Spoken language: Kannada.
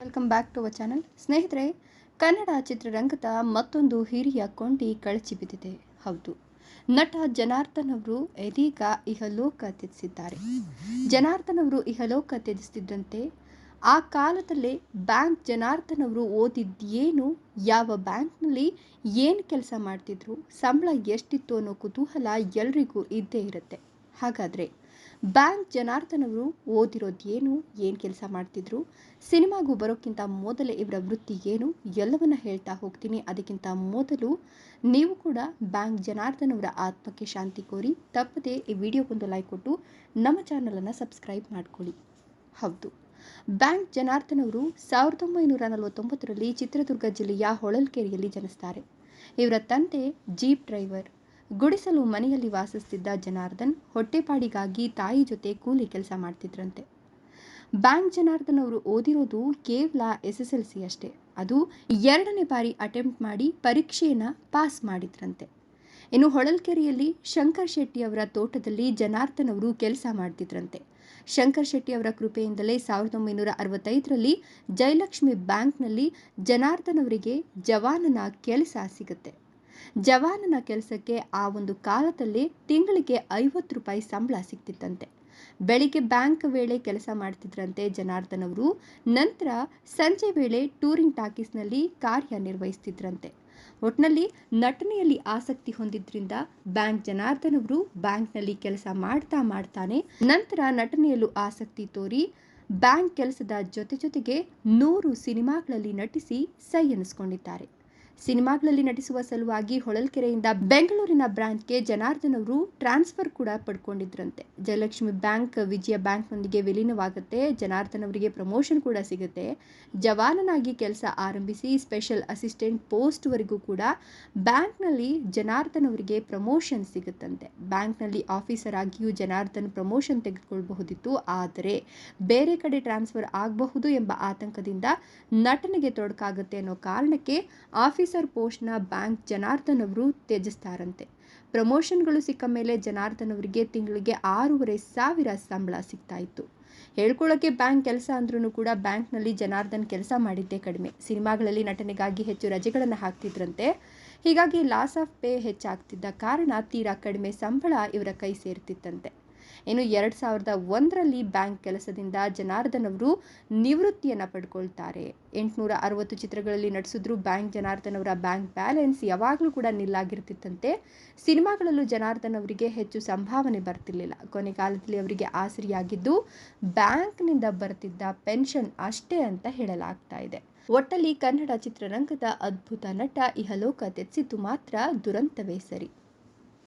Welcome back to our channel ಸ್ನೇಹಿತರೆ, ಕನ್ನಡ ಚಿತ್ರರಂಗದ ಮತ್ತೊಂದು ಹಿರಿಯ ಕೊಂಡಿ ಕಳಚಿ ಬಿದ್ದಿದೆ. ಹೌದು, ನಟ ಜನಾರ್ದನ್ ಅವರು ಇದೀಗ ಇಹಲೋಕ ತ್ಯಜಿಸಿದ್ದಾರೆ. ಜನಾರ್ದನ್ ಅವರು ಇಹಲೋಕ ತ್ಯಜಿಸುತ್ತಿದ್ದಂತೆ ಆ ಕಾಲದಲ್ಲೇ ಬ್ಯಾಂಕ್ ಜನಾರ್ದನ್ ಅವರು ಓದಿದ್ದೇನು, ಯಾವ ಬ್ಯಾಂಕ್ನಲ್ಲಿ ಏನು ಕೆಲಸ ಮಾಡ್ತಿದ್ರು, ಸಂಬಳ ಎಷ್ಟಿತ್ತು ಅನ್ನೋ ಕುತೂಹಲ ಎಲ್ರಿಗೂ ಇದ್ದೇ ಇರುತ್ತೆ. ಹಾಗಾದರೆ ಬ್ಯಾಂಕ್ ಜನಾರ್ದನವರು ಓದಿರೋದೇನು ಓದಿರೋದು ಏನು ಏನು ಕೆಲಸ ಮಾಡ್ತಿದ್ರು, ಸಿನಿಮಾಗೂ ಬರೋಕ್ಕಿಂತ ಮೊದಲೇ ಇವರ ವೃತ್ತಿ ಏನು, ಎಲ್ಲವನ್ನ ಹೇಳ್ತಾ ಹೋಗ್ತೀನಿ. ಅದಕ್ಕಿಂತ ಮೊದಲು ನೀವು ಕೂಡ ಬ್ಯಾಂಕ್ ಜನಾರ್ದನವರ ಆತ್ಮಕ್ಕೆ ಶಾಂತಿ ಕೋರಿ ತಪ್ಪದೆ ಈ ವಿಡಿಯೋಗೊಂದು ಲೈಕ್ ಕೊಟ್ಟು ನಮ್ಮ ಚಾನಲನ್ನು ಸಬ್ಸ್ಕ್ರೈಬ್ ಮಾಡ್ಕೊಳ್ಳಿ. ಹೌದು. ಬ್ಯಾಂಕ್ ಜನಾರ್ದನವರು ಸಾವಿರದ ಒಂಬೈನೂರ ನಲವತ್ತೊಂಬತ್ತರಲ್ಲಿ ಚಿತ್ರದುರ್ಗ ಜಿಲ್ಲೆಯ ಹೊಳಲ್ಕೆರೆಯಲ್ಲಿ ಜನಿಸ್ತಾರೆ. ಇವರ ತಂದೆ ಜೀಪ್ ಡ್ರೈವರ್. ಗುಡಿಸಲು ಮನೆಯಲ್ಲಿ ವಾಸಿಸ್ತಿದ್ದ ಜನಾರ್ದನ್ ಹೊಟ್ಟೆಪಾಡಿಗಾಗಿ ತಾಯಿ ಜೊತೆ ಕೂಲಿ ಕೆಲಸ ಮಾಡ್ತಿದ್ರಂತೆ. ಬ್ಯಾಂಕ್ ಜನಾರ್ದನ್ ಅವರು ಓದಿರೋದು ಕೇವಲ ಎಸ್ ಎಸ್ ಎಲ್ ಸಿ ಅಷ್ಟೇ. ಅದು ಎರಡನೇ ಬಾರಿ ಅಟೆಂಪ್ಟ್ ಮಾಡಿ ಪರೀಕ್ಷೆಯನ್ನು ಪಾಸ್ ಮಾಡಿದ್ರಂತೆ. ಇನ್ನು ಹೊಳಲ್ಕೆರೆಯಲ್ಲಿ ಶಂಕರ್ ಶೆಟ್ಟಿ ಅವರ ತೋಟದಲ್ಲಿ ಜನಾರ್ದನ್ ಅವರು ಕೆಲಸ ಮಾಡ್ತಿದ್ರಂತೆ. ಶಂಕರ್ ಶೆಟ್ಟಿ ಅವರ ಕೃಪೆಯಿಂದಲೇ ಸಾವಿರದ ಒಂಬೈನೂರ ಅರವತ್ತೈದರಲ್ಲಿ ಜಯಲಕ್ಷ್ಮಿ ಬ್ಯಾಂಕ್ನಲ್ಲಿ ಜನಾರ್ದನ್ ಅವರಿಗೆ ಜವಾನನ ಕೆಲಸ ಸಿಗುತ್ತೆ. ಜವಾನನ ಕೆಲಸಕ್ಕೆ ಆ ಒಂದು ಕಾಲದಲ್ಲಿ ತಿಂಗಳಿಗೆ ಐವತ್ತು ರೂಪಾಯಿ ಸಂಬಳ ಸಿಗ್ತಿತ್ತಂತೆ. ಬೆಳಿಗ್ಗೆ ಬ್ಯಾಂಕ್ ವೇಳೆ ಕೆಲಸ ಮಾಡ್ತಿದ್ರಂತೆ ಜನಾರ್ದನ್ ಅವರು. ನಂತರ ಸಂಜೆ ವೇಳೆ ಟೂರಿಂಗ್ ಟಾಕೀಸ್ನಲ್ಲಿ ಕಾರ್ಯನಿರ್ವಹಿಸ್ತಿದ್ರಂತೆ. ಒಟ್ನಲ್ಲಿ ನಟನೆಯಲ್ಲಿ ಆಸಕ್ತಿ ಹೊಂದಿದ್ರಿಂದ ಬ್ಯಾಂಕ್ ಜನಾರ್ದನ್ ಅವರು ಬ್ಯಾಂಕ್ನಲ್ಲಿ ಕೆಲಸ ಮಾಡ್ತಾ ಮಾಡ್ತಾನೆ. ನಂತರ ನಟನೆಯಲ್ಲೂ ಆಸಕ್ತಿ ತೋರಿ ಬ್ಯಾಂಕ್ ಕೆಲಸದ ಜೊತೆ ಜೊತೆಗೆ ನೂರು ಸಿನಿಮಾಗಳಲ್ಲಿ ನಟಿಸಿ ಸೈ ಎನಿಸ್ಕೊಂಡಿದ್ದಾರೆ. ಸಿನಿಮಾಗಳಲ್ಲಿ ನಟಿಸುವ ಸಲುವಾಗಿ ಹೊಳಲ್ಕೆರೆಯಿಂದ ಬೆಂಗಳೂರಿನ ಬ್ರಾಂಚ್ಗೆ ಜನಾರ್ದನ್ ಅವರು ಟ್ರಾನ್ಸ್ಫರ್ ಕೂಡ ಪಡ್ಕೊಂಡಿದ್ರಂತೆ. ಜಯಲಕ್ಷ್ಮಿ ಬ್ಯಾಂಕ್, ವಿಜಯ ಬ್ಯಾಂಕ್ನೊಂದಿಗೆ ವಿಲೀನವಾಗುತ್ತೆ, ಜನಾರ್ದನ್ ಅವರಿಗೆ ಪ್ರಮೋಷನ್ ಕೂಡ ಸಿಗುತ್ತೆ. ಜವಾನನಾಗಿ ಕೆಲಸ ಆರಂಭಿಸಿ ಸ್ಪೆಷಲ್ ಅಸಿಸ್ಟೆಂಟ್ ಪೋಸ್ಟ್ವರೆಗೂ ಕೂಡ ಬ್ಯಾಂಕ್ನಲ್ಲಿ ಜನಾರ್ದನ್ ಅವರಿಗೆ ಪ್ರಮೋಷನ್ ಸಿಗುತ್ತಂತೆ. ಬ್ಯಾಂಕ್ನಲ್ಲಿ ಆಫೀಸರ್ ಆಗಿಯೂ ಜನಾರ್ದನ್ ಪ್ರಮೋಷನ್ ತೆಗೆದುಕೊಳ್ಳಬಹುದಿತ್ತು ಆದರೆ ಬೇರೆ ಕಡೆ ಟ್ರಾನ್ಸ್ಫರ್ ಆಗಬಹುದು ಎಂಬ ಆತಂಕದಿಂದ ನಟನೆಗೆ ತೊಡಕಾಗುತ್ತೆ ಅನ್ನೋ ಕಾರಣಕ್ಕೆ ಆಫೀಸ್ ಆಫೀಸರ್ ಪೋಸ್ಟ್ನ ಬ್ಯಾಂಕ್ ಜನಾರ್ದನ್ ಅವರು ತ್ಯಜಿಸ್ತಾರಂತೆ. ಪ್ರಮೋಷನ್ಗಳು ಸಿಕ್ಕ ಮೇಲೆ ಜನಾರ್ದನ್ ಅವರಿಗೆ ತಿಂಗಳಿಗೆ ಆರೂವರೆ ಸಾವಿರ ಸಂಬಳ ಸಿಗ್ತಾ ಇತ್ತು. ಹೇಳ್ಕೊಳ್ಳೋಕ್ಕೆ ಬ್ಯಾಂಕ್ ಕೆಲಸ ಅಂದ್ರೂ ಕೂಡ ಬ್ಯಾಂಕ್ನಲ್ಲಿ ಜನಾರ್ದನ್ ಕೆಲಸ ಮಾಡಿದ್ದೇ ಕಡಿಮೆ. ಸಿನಿಮಾಗಳಲ್ಲಿ ನಟನೆಗಾಗಿ ಹೆಚ್ಚು ರಜೆಗಳನ್ನು ಹಾಕ್ತಿದ್ರಂತೆ. ಹೀಗಾಗಿ ಲಾಸ್ ಆಫ್ ಪೇ ಹೆಚ್ಚಾಗ್ತಿದ್ದ ಕಾರಣ ತೀರಾ ಕಡಿಮೆ ಸಂಬಳ ಇವರ ಕೈ ಸೇರ್ತಿತ್ತಂತೆ. ಇನ್ನು ಎರಡು ಸಾವಿರದ ಒಂದರಲ್ಲಿ ಬ್ಯಾಂಕ್ ಕೆಲಸದಿಂದ ಜನಾರ್ದನ್ ಅವರು ನಿವೃತ್ತಿಯನ್ನು ಪಡ್ಕೊಳ್ತಾರೆ. ಎಂಟುನೂರ ಅರವತ್ತು ಚಿತ್ರಗಳಲ್ಲಿ ನಟಿಸಿದ್ರು ಬ್ಯಾಂಕ್ ಜನಾರ್ದನ್ ಅವರ ಬ್ಯಾಂಕ್ ಬ್ಯಾಲೆನ್ಸ್ ಯಾವಾಗಲೂ ಕೂಡ ನಿಲ್ಲಾಗಿರ್ತಿತ್ತಂತೆ. ಸಿನಿಮಾಗಳಲ್ಲೂ ಜನಾರ್ದನ್ ಅವರಿಗೆ ಹೆಚ್ಚು ಸಂಭಾವನೆ ಬರ್ತಿರ್ಲಿಲ್ಲ. ಕೊನೆ ಕಾಲದಲ್ಲಿ ಅವರಿಗೆ ಆಸರಿಯಾಗಿದ್ದು, ಬ್ಯಾಂಕ್ನಿಂದ ಬರ್ತಿದ್ದ ಪೆನ್ಷನ್ ಅಷ್ಟೇ ಅಂತ ಹೇಳಲಾಗ್ತಾ ಇದೆ. ಒಟ್ಟಲ್ಲಿ ಕನ್ನಡ ಚಿತ್ರರಂಗದ ಅದ್ಭುತ ನಟ ಇಹಲೋಕ ತೆತ್ತಿದ್ದು ಮಾತ್ರ ದುರಂತವೇ ಸರಿ.